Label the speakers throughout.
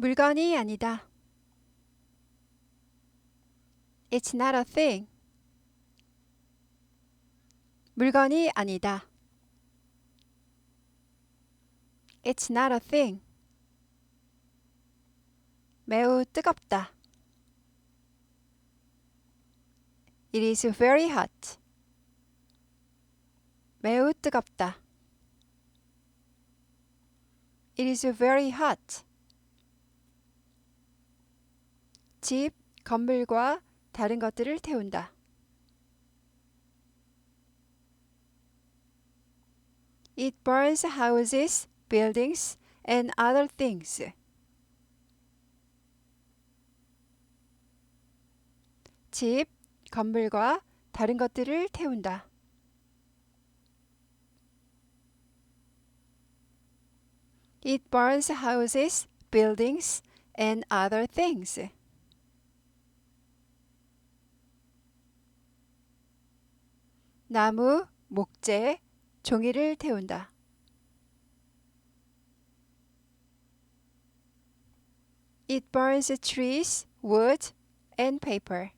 Speaker 1: 물건이 아니다. It's not a thing. 물건이 아니다. It's not a thing. 매우 뜨겁다. It is very hot. 매우 뜨겁다. It is very hot. 집, 건물과 다른 것들을 태운다. It burns houses, buildings, and other things. 집, 건물과 다른 것들을 태운다. It burns houses, buildings, and other things. 나무, 목재, 종이를 태운다. It burns trees, wood, and paper.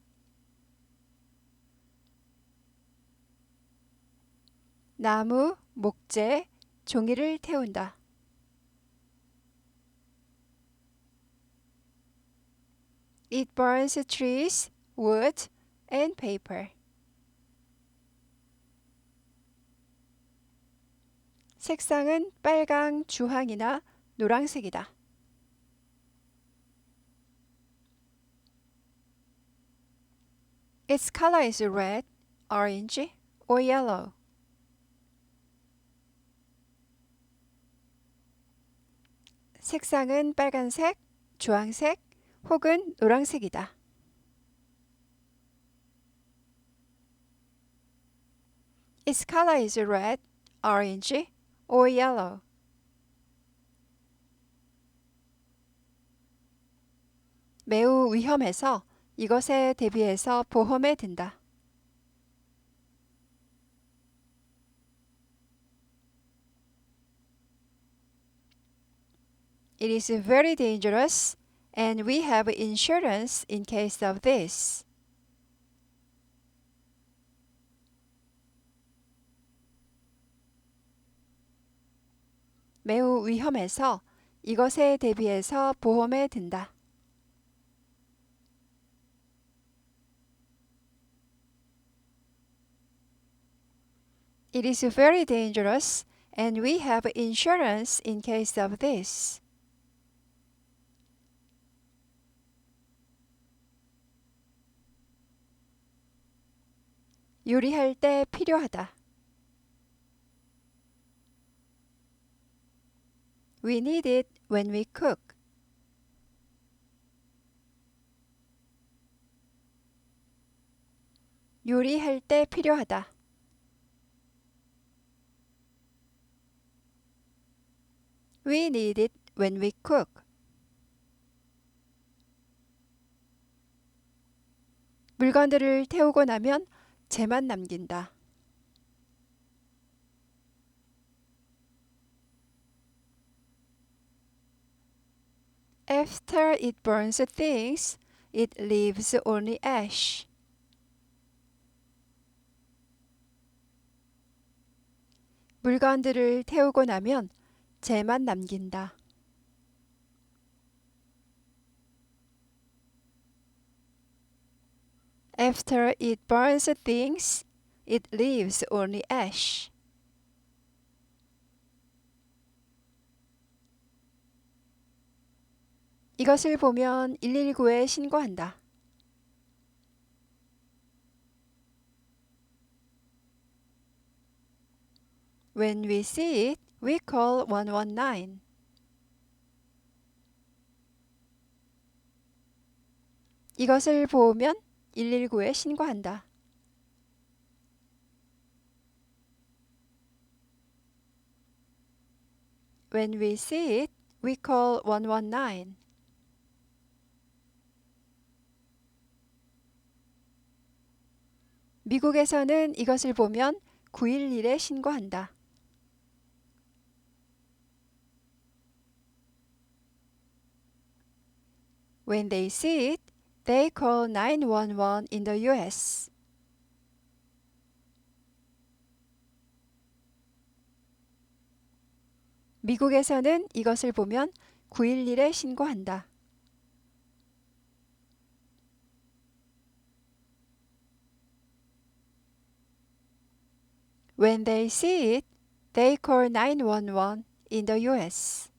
Speaker 1: 나무, 목재, 종이를 태운다. It burns trees, wood, and paper. 색상은 빨강, 주황이나 노란색이다. Its color is red, orange, or yellow. 색상은 빨간색, 주황색 혹은 노란색이다. Its color is red, orange, or yellow. 매우 위험해서 이것에 대비해서 보험에 든다. It is very dangerous and we have insurance in case of this. 매우 위험해서 이것에 대비해서 보험에 든다. It is very dangerous and we have insurance in case of this. 요리할 때 필요하다. We need it when we cook. 요리할 때 필요하다. We need it when we cook. 물건들을 태우고 나면 재만 남긴다. After it burns things, it leaves only ash. 물건들을 태우고 나면 재만 남긴다. After it burns things, it leaves only ash. 이것을 보면 119에 신고한다. When we see it, we call 119. 이것을 보면 119에 신고한다. When we see it, we call 119. 미국에서는 이것을 보면 911에 신고한다. When they see it, they call 911 in the US. 미국에서는 이것을 보면 911에 신고한다. When they see it, they call 911 in the US.